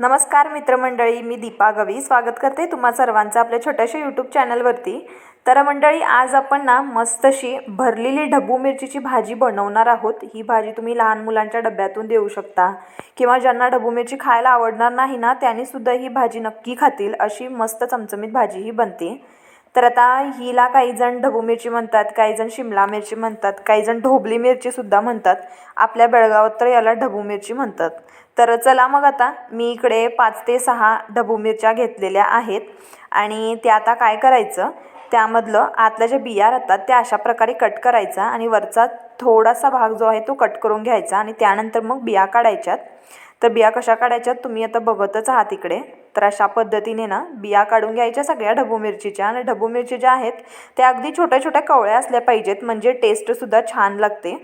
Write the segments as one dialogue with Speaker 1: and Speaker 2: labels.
Speaker 1: नमस्कार मित्रमंडळी मी दीपा गवी स्वागत करते तुम्हा सर्वांचं आपल्या छोट्याशा यूट्यूब चॅनलवरती. तर मंडळी आज आपण ना मस्तशी भरलेली ढबू मिरचीची भाजी बनवणार आहोत. ही भाजी तुम्ही लहान मुलांच्या डब्यातून देऊ शकता. किंवा ज्यांना ढबू मिरची खायला आवडणार नाही ना त्यांनीसुद्धा ही भाजी नक्की खातील. अशी मस्त चमचमीत भाजी ही बनते. तर आता हिला काही जण ढबू मिरची म्हणतात काही जण शिमला मिरची म्हणतात काही जण ढोबली मिरचीसुद्धा म्हणतात. आपल्या बेळगावात तर याला ढबू मिरची म्हणतात. तर चला मग आता मी इकडे पाच ते सहा ढबू मिरच्या घेतलेल्या आहेत. आणि त्या आता काय करायचं? त्यामधलं आतल्या ज्या बिया राहतात त्या अशा प्रकारे कट करायचा आणि वरचा थोडासा भाग जो आहे तो कट करून घ्यायचा आणि त्यानंतर मग बिया काढायच्यात. तर बिया कशा काढायच्यात तुम्ही आता बघतच आहात इकडे. तर अशा पद्धतीने ना बिया काढून घ्यायच्या सगळ्या ढबू मिरचीच्या आणि ढबू मिरची ज्या आहेत त्या अगदी छोट्या छोट्या कवळ्या असल्या पाहिजेत म्हणजे टेस्टसुद्धा छान लागते.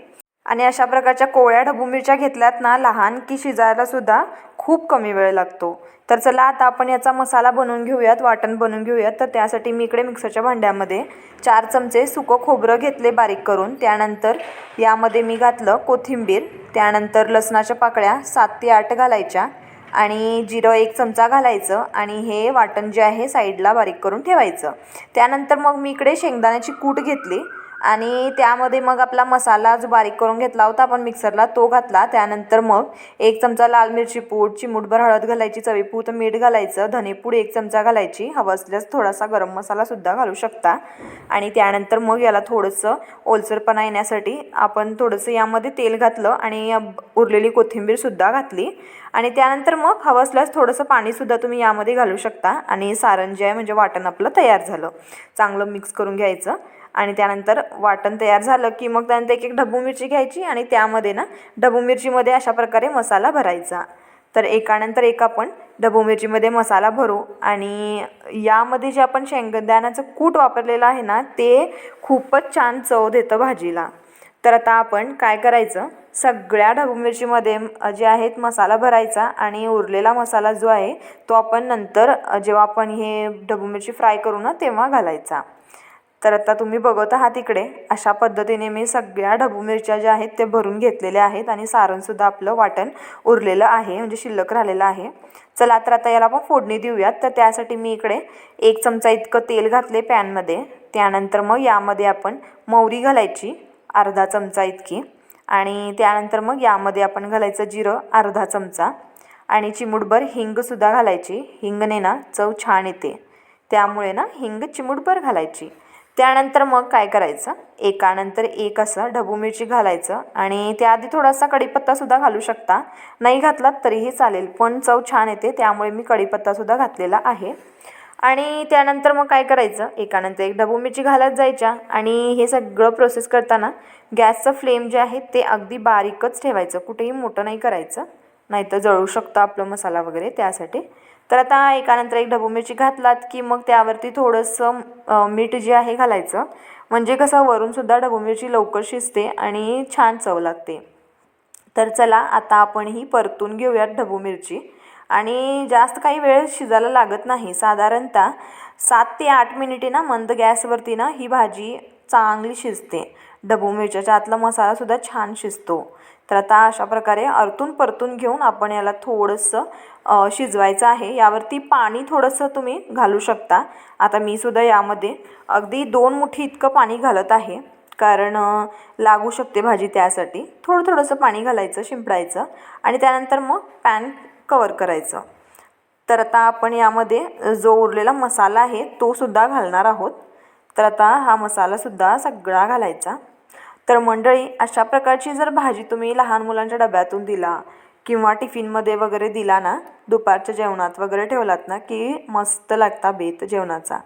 Speaker 1: आणि अशा प्रकारच्या कोवळ्या ढबू मिरच्या घेतल्यात ना लहान की शिजायला सुद्धा खूप कमी वेळ लागतो. तर चला आता आपण याचा मसाला बनवून घेऊयात वाटण बनवून घेऊयात. तर त्यासाठी मी इकडे मिक्सरच्या भांड्यामध्ये चार चमचे सुकं खोबरं घेतले बारीक करून. त्यानंतर यामध्ये मी घातलं कोथिंबीर त्यानंतर लसणाच्या पाकळ्या सात ते आठ घालायच्या आणि जिरं एक चमचा घालायचं आणि हे वाटण जे आहे साईडला बारीक करून ठेवायचं. त्यानंतर मग मी इकडे शेंगदाण्याची कूट घेतली आणि त्यामध्ये मग आपला मसाला जो बारीक करून घेतला होता आपण मिक्सरला तो घातला. त्यानंतर मग एक चमचा लाल मिरची पूड चिमूटभर हळद घालायची चवीपुरतं मीठ घालायचं धनेपूड एक चमचा घालायची हवं असल्यास थोडासा गरम मसालासुद्धा घालू शकता. आणि त्यानंतर मग याला थोडंसं ओलसरपणा येण्यासाठी आपण थोडंसं यामध्ये तेल घातलं आणि उरलेली कोथिंबीरसुद्धा घातली. आणि त्यानंतर मग हवं असल्यास थोडंसं पाणीसुद्धा तुम्ही यामध्ये घालू शकता. आणि सारण जे आहे म्हणजे वाटण आपलं तयार झालं. चांगलं मिक्स करून घ्यायचं. आणि त्यानंतर वाटण तयार झालं की मग त्यानंतर एक एक ढबू मिरची घ्यायची आणि त्यामध्ये ना ढबू मिरचीमध्ये अशा प्रकारे मसाला भरायचा. तर एकानंतर एक आपण ढबू मिरचीमध्ये मसाला भरू आणि यामध्ये जे आपण शेंगदाण्याचं कूट वापरलेलं आहे ना ते खूपच छान चव देतं भाजीला. तर आता आपण काय करायचं? सगळ्या ढबू मिरचीमध्ये जे आहेत मसाला भरायचा आणि उरलेला मसाला जो आहे तो आपण नंतर जेव्हा आपण हे ढबू मिरची फ्राय करू ना तेव्हा घालायचा. तर आता तुम्ही बघत आहात इकडे अशा पद्धतीने मी सगळ्या ढबू मिरच्या ज्या आहेत ते भरून घेतलेल्या आहेत आणि सारणसुद्धा आपलं वाटण उरलेलं आहे म्हणजे शिल्लक राहिलेलं आहे. चला तर आता याला आपण फोडणी देऊयात. तर त्यासाठी मी इकडे एक चमचा इतकं तेल घातले पॅनमध्ये. त्यानंतर मग यामध्ये आपण मोहरी घालायची अर्धा चमचा इतकी. आणि त्यानंतर मग यामध्ये आपण घालायचं जिरं अर्धा चमचा. आणि चिमूटभर हिंगसुद्धा घालायची. हिंगने ना चव छान येते. त्यामुळे ना हिंग चिमूटभर घालायची. त्यानंतर मग काय करायचं? एकानंतर एक असं ढबू मिरची घालायचं आणि त्याआधी थोडासा कढीपत्तासुद्धा घालू शकता. नाही घातलात तरीही चालेल पण चव छान येते त्यामुळे मी कढीपत्तासुद्धा घातलेला आहे. आणि त्यानंतर मग काय करायचं? एकानंतर एक ढबू मिरची घालत जायच्या आणि हे सगळं प्रोसेस करताना गॅसचं फ्लेम जे आहे ते अगदी बारीकच ठेवायचं कुठेही मोठं नाही करायचं. नाहीतर जळू शकतं आपलं मसाला वगैरे त्यासाठी. तर आता एकानंतर एक ढबू मिरची घातलात की मग त्यावरती थोडंसं मीठ जे आहे घालायचं. म्हणजे कसं वरूनसुद्धा ढबू मिरची लवकर शिजते आणि छान चव लागते. तर चला आता आपण ही परतून घेऊयात ढबू मिरची. आणि जास्त काही वेळ शिजायला लागत नाही. साधारणतः सात ते आठ मिनिटे ना मंद गॅसवरती ना ही भाजी चांगली शिजते. ढबू मिरच्याच्या आतला मसालासुद्धा छान शिजतो. तर आता अशा प्रकारे अरतून परतून घेऊन आपण याला थोडंसं शिजवायचं आहे. यावरती पाणी थोडंसं तुम्ही घालू शकता. आता मी सुद्धा यामध्ये अगदी दोन मुठी इतकं पाणी घालत आहे. कारण लागू शकते भाजी त्यासाठी. थोडं थोडंसं पाणी घालायचं शिंपडायचं आणि त्यानंतर मग पॅन कवर करायचं. तर आता आपण यामध्ये जो उरलेला मसाला आहे तो सुद्धा घालणार आहोत. तर आता हा मसालासुद्धा सगळा घालायचा. तर मंडळी अशा प्रकारची जर भाजी तुम्ही लहान मुलांच्या डब्यातून दिला किंवा टिफिनमध्ये वगैरे दिला ना दुपारच्या जेवणात वगैरे ठेवलात ना की मस्त लागता बेत जेवणाचा.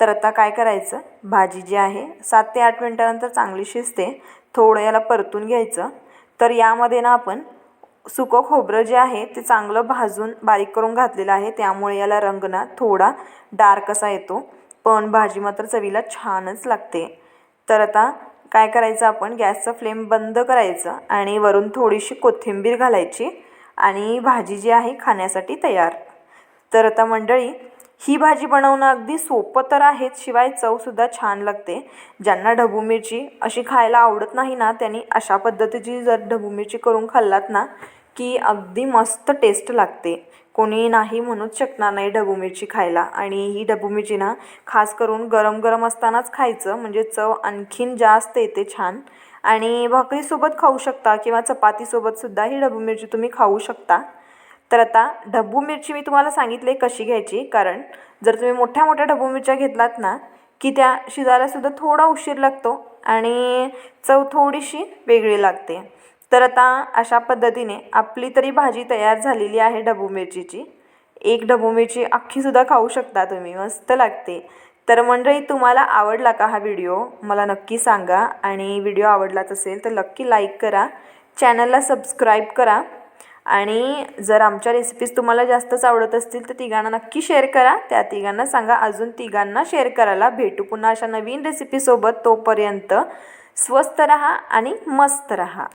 Speaker 1: तर आता काय करायचं? भाजी जी आहे सात ते आठ मिनटानंतर चांगली शिजते थोडं याला परतून घ्यायचं. तर यामध्ये ना आपण सुकं खोबरं जे आहे ते चांगलं भाजून बारीक करून घातलेलं आहे. त्यामुळे याला रंग ना थोडा डार्क असा येतो. पण भाजी मात्र चवीला छानच लागते. तर आता काय करायचं आपण? गॅसचा फ्लेम बंद करायचं आणि वरून थोडीशी कोथिंबीर घालायची आणि भाजी जी आहे खाण्यासाठी तयार. तर आता मंडळी ही भाजी बनवणं अगदी सोपं तर आहेच शिवाय चवसुद्धा छान लागते. ज्यांना ढबू मिरची अशी खायला आवडत नाही ना त्यांनी अशा पद्धतीची जर ढबू मिरची करून खाल्लात ना की अगदी मस्त टेस्ट लागते. कोणी नाही म्हणूच शकणार नाही ढबू मिरची खायला. आणि ही ढबू मिरची ना खास करून गरम गरम असतानाच खायचं. म्हणजे चव आणखीन जास्त येते छान. आणि भाकरीसोबत खाऊ शकता किंवा चपातीसोबतसुद्धा ही ढबू मिरची तुम्ही खाऊ शकता. तर आता ढबू मिरची मी तुम्हाला सांगितले कशी घ्यायची. कारण जर तुम्ही मोठ्या मोठ्या ढबू मिरच्या घेतलात ना की त्या शिजायलासुद्धा थोडा उशीर लागतो आणि चव थोडीशी वेगळी लागते. तर आता अशा पद्धतीने आपली तरी भाजी तयार झालेली आहे ढबू मिरचीची. एक ढबू मिरची अख्खीसुद्धा खाऊ शकता तुम्ही मस्त लागते. तर मंडळी तुम्हाला आवडला का हा व्हिडिओ? मला नक्की सांगा. आणि व्हिडिओ आवडलाच असेल तर नक्की लाईक करा. चॅनलला सबस्क्राईब करा. आणि जर आमच्या रेसिपीज तुम्हाला जास्तच आवडत असतील तर तिघांना नक्की शेअर करा. त्या तिघांना सांगा. अजून तिघांना शेअर करायला भेटू. पुन्हा अशा नवीन रेसिपीसोबत तोपर्यंत स्वस्त रहा आणि मस्त रहा.